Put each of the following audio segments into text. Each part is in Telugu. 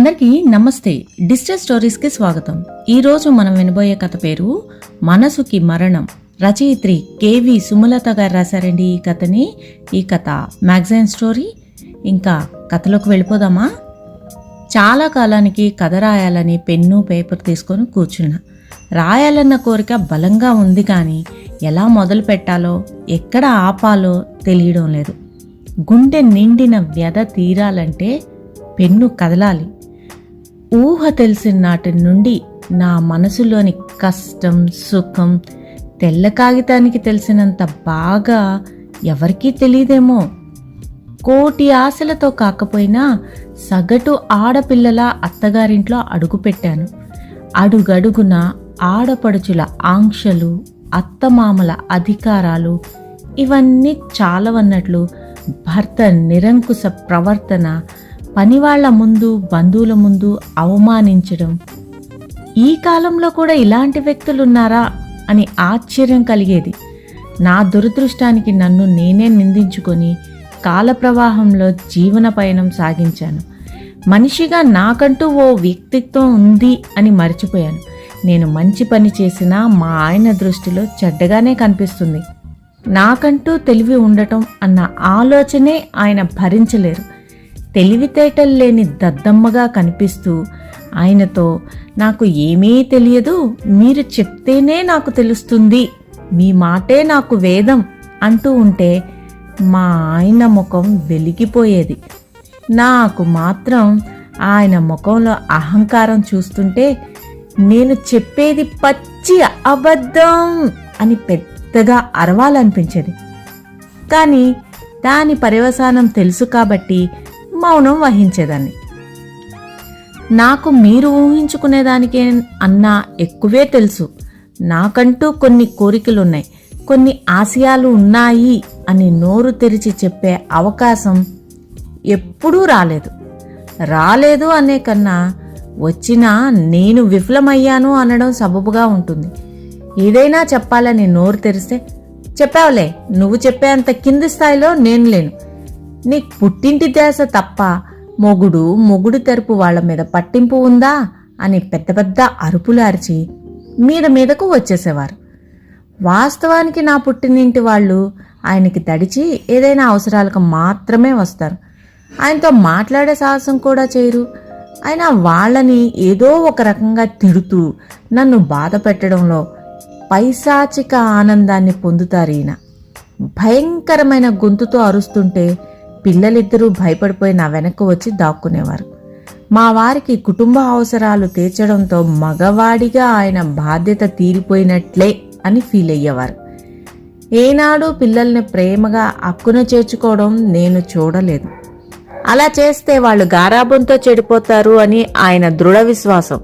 అందరికీ నమస్తే. డిజిటల్ స్టోరీస్కి స్వాగతం. ఈరోజు మనం వినబోయే కథ పేరు మనసుకి మరణం. రచయిత్రి కేవి సుమలత గారు రాశారండి ఈ కథని. ఈ కథ మ్యాగజైన్ స్టోరీ. ఇంకా కథలోకి వెళ్ళిపోదామా? చాలా కాలానికి కథ రాయాలని పెన్ను పేపర్ తీసుకొని కూర్చున్నా. రాయాలన్న కోరిక బలంగా ఉంది కానీ ఎలా మొదలు పెట్టాలో ఎక్కడ ఆపాలో తెలియడం లేదు. గుండె నిండిన వ్యధ తీరాలంటే పెన్ను కదలాలి. ఊహ తెలిసిన నాటి నుండి నా మనసులోని కష్టం సుఖం తెల్ల కాగితానికి తెలిసినంత బాగా ఎవరికీ తెలియదేమో. కోటి ఆశలతో కాకపోయినా సగటు ఆడపిల్లల అత్తగారింట్లో అడుగుపెట్టాను. అడుగడుగున ఆడపడుచుల ఆంక్షలు అత్తమామల అధికారాలు ఇవన్నీ చాలవన్నట్లు భర్త నిరంకుశ ప్రవర్తన పనివాళ్ళ ముందు బంధువుల ముందు అవమానించడం. ఈ కాలంలో కూడా ఇలాంటి వ్యక్తులున్నారా అని ఆశ్చర్యం కలిగేది. నా దురదృష్టానికి నన్ను నేనే నిందించుకొని కాలప్రవాహంలో జీవన పయనం సాగించాను. మనిషిగా నాకంటూ ఓ వ్యక్తిత్వం ఉంది అని మర్చిపోయాను. నేను మంచి పని చేసినా మా ఆయన దృష్టిలో చెడ్డగానే కనిపిస్తుంది. నాకంటూ తెలివి ఉండటం అన్న ఆలోచనే ఆయన భరించలేరు. తెలివితేటలు లేని దద్దమ్మగా కనిపిస్తూ ఆయనతో నాకు ఏమీ తెలియదు మీరు చెప్తేనే నాకు తెలుస్తుంది మీ మాటే నాకు వేదం అంటూ ఉంటే మా ఆయన ముఖం వెలిగిపోయేది. నాకు మాత్రం ఆయన ముఖంలో అహంకారం చూస్తుంటే నేను చెప్పేది పచ్చి అబద్ధం అని పెద్దగా అరవాలనిపించేది. కానీ దాని పర్యవసానం తెలుసు కాబట్టి మౌనం వహించేదాన్ని. నాకు మీరు ఊహించుకునేదానికే అన్నా ఎక్కువే తెలుసు. నాకంటూ కొన్ని కోరికలున్నాయి. కొన్ని ఆశయాలు ఉన్నాయి అని నోరు తెరిచి చెప్పే అవకాశం ఎప్పుడూ రాలేదు. రాలేదు అనే కన్నా వచ్చినా నేను విఫలమయ్యాను అనడం సబబుగా ఉంటుంది. ఏదైనా చెప్పాలని నోరు తెరిస్తే చెప్పావులే నువ్వు చెప్పేంత కింది స్థాయిలో నేను లేను. నీకు పుట్టింటి దేశ తప్ప మొగుడు మొగుడు తెరుపు వాళ్ళ మీద పట్టింపు ఉందా? అని పెద్ద పెద్ద అరుపులు అరిచి మీద మీదకు వచ్చేసేవారు. వాస్తవానికి నా పుట్టినింటి వాళ్ళు ఆయనకి తడిచి ఏదైనా అవసరాలకు మాత్రమే వస్తారు. ఆయనతో మాట్లాడే సాహసం కూడా చేయరు. ఆయన వాళ్ళని ఏదో ఒక రకంగా తిడుతూ నన్ను బాధ పెట్టడంలో పైశాచిక ఆనందాన్ని పొందుతారు ఈయన. భయంకరమైన గొంతుతో అరుస్తుంటే పిల్లలిద్దరూ భయపడిపోయి నా వెనక్కు వచ్చి దాక్కునేవారు. మా వారికి కుటుంబ అవసరాలు తీర్చడంతో మగవాడిగా ఆయన బాధ్యత తీరిపోయినట్లే అని ఫీల్ అయ్యేవారు. ఏనాడు పిల్లల్ని ప్రేమగా అక్కున చేర్చుకోవడం నేను చూడలేదు. అలా చేస్తే వాళ్ళు గారాబంతో చెడిపోతారు అని ఆయన దృఢ విశ్వాసం.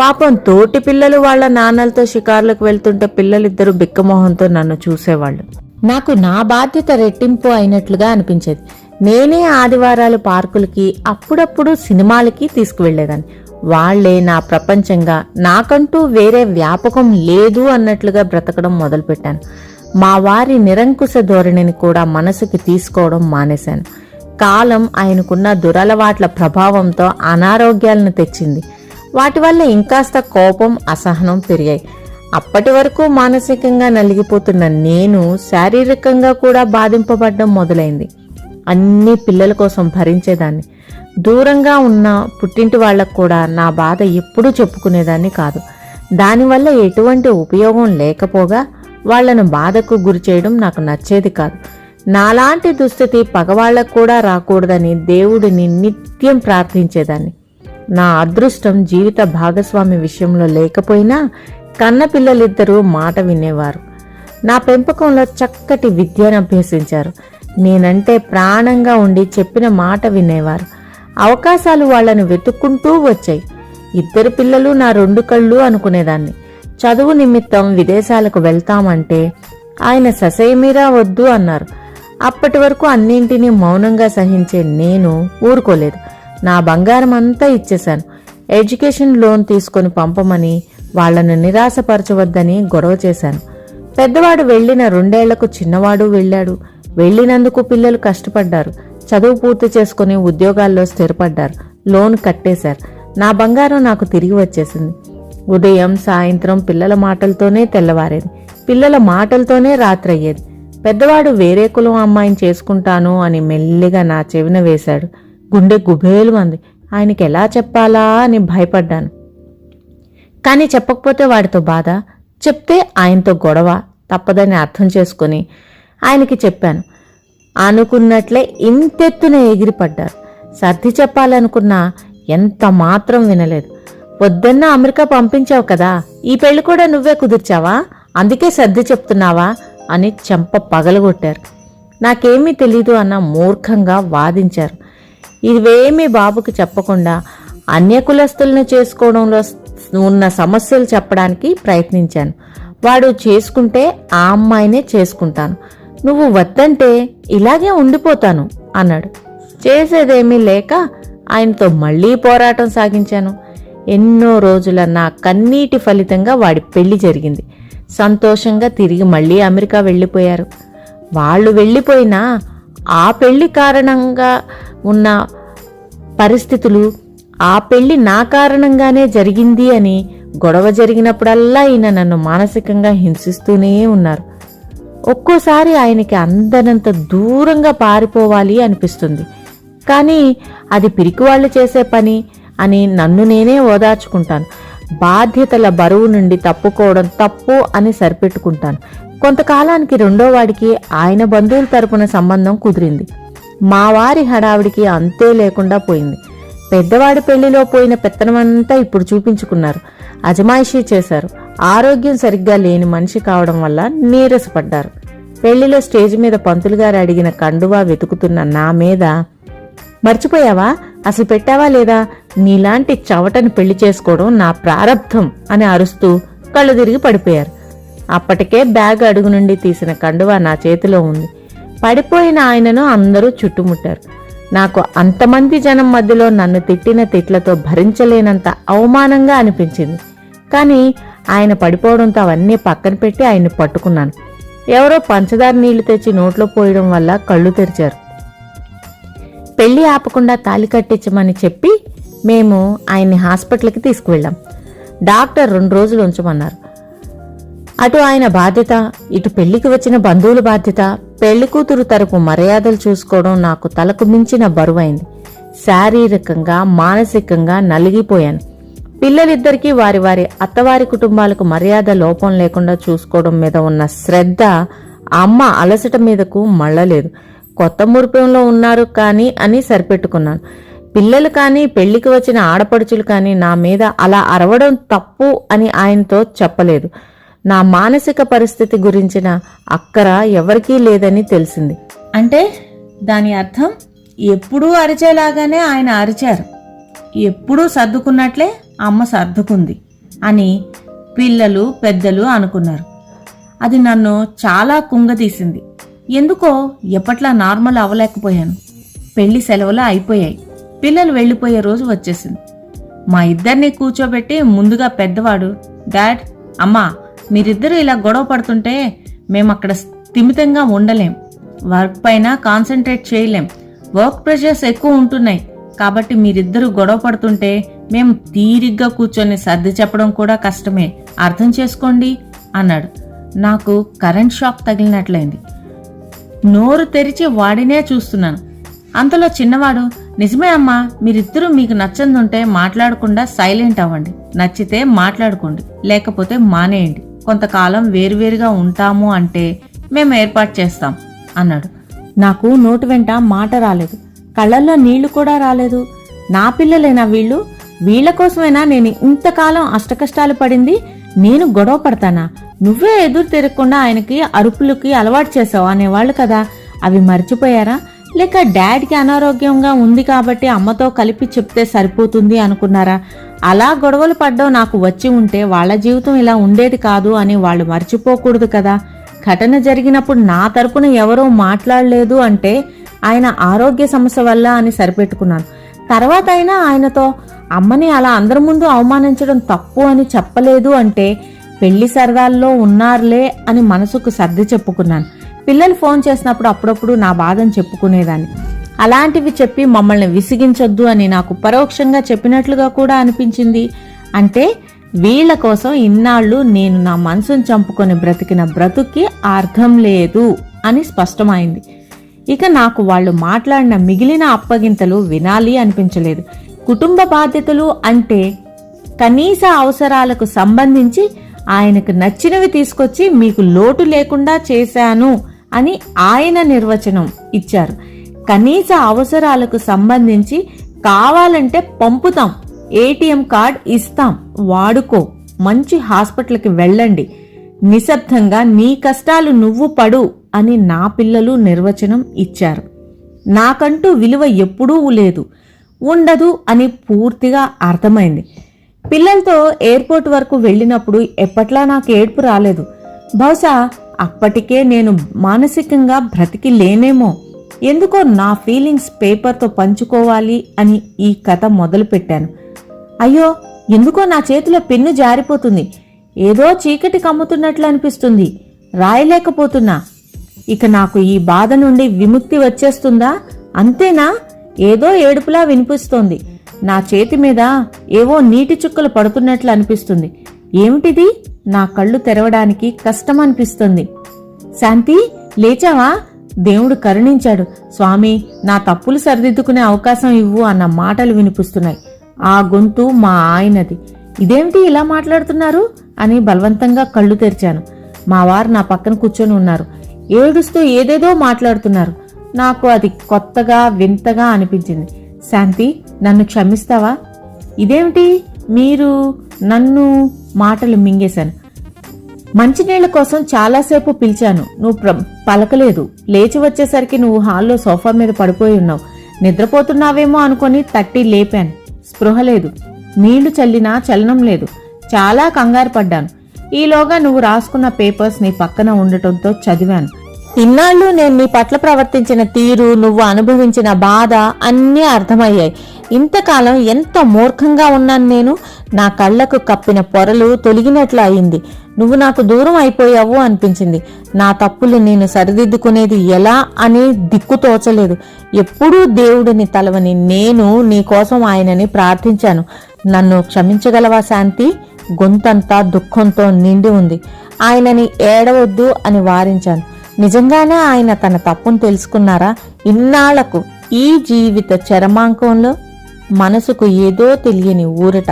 పాపం తోటి పిల్లలు వాళ్ళ నాన్నలతో షికార్లకు వెళ్తుంటే పిల్లలిద్దరూ బిక్కమోహంతో నన్ను చూసేవాళ్ళు. నాకు నా బాధ్యత రెట్టింపు అయినట్లుగా అనిపించేది. నేనే ఆదివారాలు పార్కులకి అప్పుడప్పుడు సినిమాలకి తీసుకువెళ్ళేదాన్ని వాళ్ళే నా ప్రపంచంగా నాకంటూ వేరే వ్యాపకం లేదు అన్నట్లుగా బ్రతకడం మొదలుపెట్టాను. మా వారి నిరంకుశ ధోరణిని కూడా మనసుకి తీసుకోవడం మానేశాను. కాలం ఆయనకున్న దురలవాట్ల ప్రభావంతో అనారోగ్యాలను తెచ్చింది. వాటి వల్ల ఇంకాస్త కోపం అసహనం పెరిగాయి. అప్పటి వరకు మానసికంగా నలిగిపోతున్న నేను శారీరకంగా కూడా బాధింపబడడం మొదలైంది. అన్ని పిల్లల కోసం భరించేదాన్ని. దూరంగా ఉన్న పుట్టింటి వాళ్ళకు కూడా నా బాధ ఎప్పుడూ చెప్పుకునేదాన్ని కాదు. దానివల్ల ఎటువంటి ఉపయోగం లేకపోగా వాళ్ళను బాధకు గురి చేయడం నాకు నచ్చేది కాదు. నాలాంటి దుస్థితి పగవాళ్ళకు కూడా రాకూడదని దేవుడిని నిత్యం ప్రార్థించేదాన్ని. నా అదృష్టం జీవిత భాగస్వామి విషయంలో లేకపోయినా కన్న పిల్లలిద్దరూ మాట వినేవారు. నా పెంపకంలో చక్కటి విద్యను అభ్యసించారు. నేనంటే ప్రాణంగా ఉండి చెప్పిన మాట వినేవారు. అవకాశాలు వాళ్ళను వెతుక్కుంటూ వచ్చాయి. ఇద్దరు పిల్లలు నా రెండు కళ్ళు అనుకునేదాన్ని. చదువు నిమిత్తం విదేశాలకు వెళ్తామంటే ఆయన ససేమిరా వద్దు అన్నారు. అప్పటి వరకు అన్నింటినీ మౌనంగా సహించే నేను ఊరుకోలేదు. నా బంగారం అంతా ఇచ్చేశాను. ఎడ్యుకేషన్ లోన్ తీసుకొని పంపమని వాళ్ళను నిరాశపరచవద్దని గొడవ చేశాను. పెద్దవాడు వెళ్ళిన రెండేళ్ళకు చిన్నవాడు వెళ్ళాడు. వెళ్ళినందుకు పిల్లలు కష్టపడ్డారు. చదువు పూర్తి చేసుకుని ఉద్యోగాల్లో స్థిరపడ్డారు. లోన్ కట్టేశారు. నా బంగారం నాకు తిరిగి వచ్చేసింది. ఉదయం సాయంత్రం పిల్లల మాటలతోనే తెల్లవారేది. పిల్లల మాటలతోనే రాత్రి అయ్యేది పెద్దవాడు వేరే కులం అమ్మాయిని చేసుకుంటాను అని మెల్లిగా నా చెవిన వేశాడు. గుండె గుబేలు మంది ఆయనకి ఎలా చెప్పాలా అని భయపడ్డాను. కానీ చెప్పకపోతే వాడితో బాధ చెప్తే ఆయనతో గొడవ తప్పదని అర్థం చేసుకుని ఆయనకి చెప్పాను. అనుకున్నట్లే ఇంతెత్తున ఎగిరిపడ్డారు. సర్ది చెప్పాలనుకున్నా ఎంత మాత్రం వినలేదు. పొద్దున్న అమెరికా పంపించావు కదా ఈ పెళ్ళి కూడా నువ్వే కుదిర్చావా? అందుకే సర్ది చెప్తున్నావా? అని చెంప పగలగొట్టారు. నాకేమీ తెలీదు అన్న మూర్ఖంగా వాదించారు. ఇవేమీ బాబుకి చెప్పకుండా అన్య కులస్తులను చేసుకోవడంలో ఉన్న సమస్యలు చెప్పడానికి ప్రయత్నించాను. వాడు చేసుకుంటే ఆ అమ్మాయినే చేసుకుంటాను. నువ్వు వద్దంటే ఇలాగే ఉండిపోతాను అన్నాడు. చేసేదేమీ లేక ఆయనతో మళ్ళీ పోరాటం సాగించాను. ఎన్నో రోజుల నా కన్నీటి ఫలితంగా వాడి పెళ్ళి జరిగింది. సంతోషంగా తిరిగి మళ్ళీ అమెరికా వెళ్ళిపోయారు. వాళ్ళు వెళ్ళిపోయినా ఆ పెళ్ళి కారణంగా ఉన్న పరిస్థితులు ఆ పెళ్ళి నా కారణంగానే జరిగింది అని గొడవ జరిగినప్పుడల్లా ఈయన నన్ను మానసికంగా హింసిస్తూనే ఉన్నారు. ఒక్కోసారి ఆయనకి అందనంత దూరంగా పారిపోవాలి అనిపిస్తుంది. కానీ అది పిరికివాళ్ళు చేసే పని అని నన్ను నేనే ఓదార్చుకుంటాను. బాధ్యతల బరువు నుండి తప్పుకోవడం తప్పు అని సరిపెట్టుకుంటాను. కొంతకాలానికి రెండో వాడికి ఆయన బంధువుల తరపున సంబంధం కుదిరింది. మా వారి హడావిడికి అంతే లేకుండా పోయింది. పెద్దవాడి పెళ్ళిలో పోయిన పెత్తనమంతా ఇప్పుడు చూపించుకున్నారు. అజమాయిషీ చేశారు. ఆరోగ్యం సరిగ్గా లేని మనిషి కావడం వల్ల నీరసపడ్డారు. పెళ్ళిలో స్టేజ్ మీద పంతులు గారు అడిగిన కండువా వెతుకుతున్న నా మీద మర్చిపోయావా? అసలు పెట్టావా లేదా? నీలాంటి చవటని పెళ్ళి చేసుకోవడం నా ప్రారబ్ధం అని అరుస్తూ కళ్ళు తిరిగి పడిపోయారు. అప్పటికే బ్యాగ్ అడుగు నుండి తీసిన కండువా నా చేతిలో ఉంది. పడిపోయిన ఆయనను అందరూ చుట్టుముట్టారు. నాకు అంతమంది జనం మధ్యలో నన్ను తిట్టిన తిట్లతో భరించలేనంత అవమానంగా అనిపించింది. కానీ ఆయన పడిపోవడంతో అవన్నీ పక్కన పెట్టి ఆయన్ని పట్టుకున్నాను. ఎవరో పంచదార నీళ్ళు తెచ్చి నోట్లో పోయడం వల్ల కళ్ళు తెరిచారు. పెళ్ళి ఆపకుండా తాలి కట్టించమని చెప్పి మేము ఆయన్ని హాస్పిటల్కి తీసుకువెళ్ళాం. డాక్టర్ రెండు రోజులు ఉంచమన్నారు. అటు ఆయన బాధ్యత ఇటు పెళ్ళికి వచ్చిన బంధువుల బాధ్యత పెళ్ళికూతురు తరపు మర్యాదలు చూసుకోవడం నాకు తలకు మించిన బరువైంది. శారీరకంగా మానసికంగా నలిగిపోయాను. పిల్లలిద్దరికీ వారి వారి అత్తవారి కుటుంబాలకు మర్యాద లోపం లేకుండా చూసుకోవడం మీద ఉన్న శ్రద్ధ అమ్మ అలసట మీదకు మళ్ళలేదు. కొత్త మురిపంలో ఉన్నారు కానీ అని సరిపెట్టుకున్నాను. పిల్లలు కానీ పెళ్ళికి వచ్చిన ఆడపడుచులు కానీ నా మీద అలా అరవడం తప్పు అని ఆయనతో చెప్పలేదు. నా మానసిక పరిస్థితి గురించిన అక్కర ఎవరికీ లేదని తెలిసింది. అంటే దాని అర్థం ఎప్పుడూ అరిచేలాగానే ఆయన అరిచారు. ఎప్పుడూ సర్దుకున్నట్లే అమ్మ సర్దుకుంది అని పిల్లలు పెద్దలు అనుకున్నారు. అది నన్ను చాలా కుంగదీసింది ఎందుకో ఎప్పట్లా నార్మల్ అవ్వలేకపోయాను. పెళ్ళి సెలవులు అయిపోయాయి. పిల్లలు వెళ్ళిపోయే రోజు వచ్చేసింది. మా ఇద్దరిని కూర్చోబెట్టి ముందుగా పెద్దవాడు డాడ్ అమ్మా మీరిద్దరూ ఇలా గొడవ పడుతుంటే మేము అక్కడ స్థిమితంగా ఉండలేం. వర్క్ పైన కాన్సన్ట్రేట్ చేయలేం. వర్క్ ప్రెషర్స్ ఎక్కువ ఉంటున్నాయి. కాబట్టి మీరిద్దరూ గొడవ పడుతుంటే మేము తీరిగ్గా కూర్చొని సర్ది చెప్పడం కూడా కష్టమే. అర్థం చేసుకోండి అన్నాడు. నాకు కరెంట్ షాక్ తగిలినట్లయింది. నోరు తెరిచి వాడినే చూస్తున్నాను. అంతలో చిన్నవాడు నిజమే అమ్మా మీరిద్దరూ మీకు నచ్చందుంటే మాట్లాడకుండా సైలెంట్ అవ్వండి. నచ్చితే మాట్లాడుకోండి లేకపోతే మానేయండి. కొంతకాలం వేరువేరుగా ఉంటాము అంటే మేము ఏర్పాటు చేస్తాం అన్నాడు. నాకు నోటి వెంట మాట రాలేదు. కళ్ళల్లో నీళ్ళు కూడా రాలేదు. నా పిల్లలేనా వీళ్ళు వీళ్ళ కోసమైనా నేను ఇంతకాలం అష్టకష్టాలు పడింది నేను గొడవ పడతానా? నువ్వే ఎదురు తిరగకుండా ఆయనకి అరుపులకి అలవాటు చేసావు అనేవాళ్ళు కదా. అవి మర్చిపోయారా? లేక డాడీకి అనారోగ్యంగా ఉంది కాబట్టి అమ్మతో కలిపి చెప్తే సరిపోతుంది అనుకున్నారా? అలా గొడవలు పడ్డం నాకు వచ్చి ఉంటే వాళ్ళ జీవితం ఇలా ఉండేది కాదు అని వాళ్ళు మర్చిపోకూడదు కదా. ఘటన జరిగినప్పుడు నా తరపున ఎవరో మాట్లాడలేదు అంటే ఆయన ఆరోగ్య సమస్య వల్ల అని సరిపెట్టుకున్నాను. తర్వాత అయినా ఆయనతో అమ్మని అలా అందరి ముందు అవమానించడం తప్పు అని చెప్పలేదు అంటే పెళ్ళి సరదాల్లో ఉన్నారులే అని మనసుకు సర్ది చెప్పుకున్నాను. పిల్లలు ఫోన్ చేసినప్పుడు అప్పుడప్పుడు నా బాధను చెప్పుకునేదాన్ని. అలాంటివి చెప్పి మమ్మల్ని విసిగించొద్దు అని నాకు పరోక్షంగా చెప్పినట్లుగా కూడా అనిపించింది. అంటే వీళ్ళ కోసం ఇన్నాళ్ళు నేను నా మనసును చంపుకొని బ్రతికిన బ్రతుక్కి అర్థం లేదు అని స్పష్టమైంది. ఇక నాకు వాళ్ళు మాట్లాడిన మిగిలిన అప్పగింతలు వినాలి అనిపించలేదు. కుటుంబ బాధ్యతలు అంటే కనీస అవసరాలకు సంబంధించి ఆయనకు నచ్చినవి తీసుకొచ్చి మీకు లోటు లేకుండా చేశాను అని ఆయన నిర్వచనం ఇచ్చారు. కనీస అవసరాలకు సంబంధించి కావాలంటే పంపుతాం. ఏటీఎం కార్డ్ ఇస్తాం. వాడుకో. మంచి హాస్పిటల్కి వెళ్ళండి. నిశ్శబ్దంగా నీ కష్టాలు నువ్వు పడు అని నా పిల్లలు నిర్వచనం ఇచ్చారు. నాకంటూ విలువ ఎప్పుడూ లేదు. ఉండదు అని పూర్తిగా అర్థమైంది. పిల్లలతో ఎయిర్పోర్ట్ వరకు వెళ్ళినప్పుడు ఎప్పట్లా నాకు ఏడుపు రాలేదు. బహుశా అప్పటికే నేను మానసికంగా బ్రతికి లేనేమో ఎందుకో నా ఫీలింగ్స్ పేపర్తో పంచుకోవాలి అని ఈ కథ మొదలుపెట్టాను. అయ్యో ఎందుకో నా చేతిలో పెన్ను జారిపోతుంది. ఏదో చీకటి కమ్ముతున్నట్లు అనిపిస్తుంది. రాయలేకపోతున్నా. ఇక నాకు ఈ బాధ నుండి విముక్తి వచ్చేస్తుందా? అంతేనా? ఏదో ఏడుపులా వినిపిస్తోంది. నా చేతి మీద ఏవో నీటి చుక్కలు పడుతున్నట్లు అనిపిస్తుంది. ఏమిటిది? నా కళ్ళు తెరవడానికి కష్టం అనిపిస్తుంది. శాంతి లేచావా? దేవుడు కరుణించాడు. స్వామి నా తప్పులు సరిదిద్దుకునే అవకాశం ఇవ్వు అన్న మాటలు వినిపిస్తున్నాయి. ఆ గొంతు మా ఆయనది. ఇదేమిటి ఇలా మాట్లాడుతున్నారు? అని బలవంతంగా కళ్ళు తెరిచాను. మా వారు నా పక్కన కూర్చొని ఉన్నారు. ఏడుస్తూ ఏదేదో మాట్లాడుతున్నారు. నాకు అది కొత్తగా వింతగా అనిపించింది. శాంతి నన్ను క్షమిస్తావా? ఇదేమిటి? మీరు నన్ను మాటలు మింగేశాను మంచినీళ్ళ కోసం చాలాసేపు పిలిచాను. నువ్వు ప్ర- పలకలేదు. లేచి వచ్చేసరికి నువ్వు హాల్లో సోఫా మీద పడిపోయి ఉన్నావు. నిద్రపోతున్నావేమో అనుకొని తట్టి లేపాను. స్పృహ లేదు. నీళ్ళు చల్లినా చలనం లేదు. చాలా కంగారు పడ్డాను. ఈలోగా నువ్వు రాసుకున్న పేపర్స్ నీ పక్కన ఉండటంతో చదివాను. ఇన్నాళ్ళు నేను నీ పట్ల ప్రవర్తించిన తీరు నువ్వు అనుభవించిన బాధ అన్నీ అర్థమయ్యాయి. ఇంతకాలం ఎంత మూర్ఖంగా ఉన్నాను నేను? నా కళ్ళకు కప్పిన పొరలు తొలగినట్లు అయింది. నువ్వు నాకు దూరం అయిపోయావు అనిపించింది. నా తప్పులు నేను సరిదిద్దుకునేది ఎలా అని దిక్కు తోచలేదు. ఎప్పుడూ దేవుడిని తలవని నేను నీ కోసం ఆయనని ప్రార్థించాను. నన్ను క్షమించగలవా శాంతి? గొంతంతా దుఃఖంతో నిండి ఉంది. ఆయనని ఏడవద్దు అని వారించాను. నిజంగానే ఆయన తన తప్పును తెలుసుకున్నారా? ఇన్నాళ్ళకు ఈ జీవిత చరమాంకంలో మనసుకు ఏదో తెలియని ఊరట.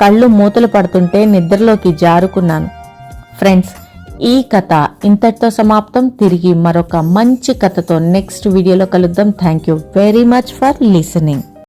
కళ్ళు మూతలు పడుతుంటే నిద్రలోకి జారుకున్నాను. ఫ్రెండ్స్ ఈ కథ ఇంతటితో సమాప్తం. తిరిగి మరొక మంచి కథతో నెక్స్ట్ వీడియోలో కలుద్దాం. Thank you very much for listening.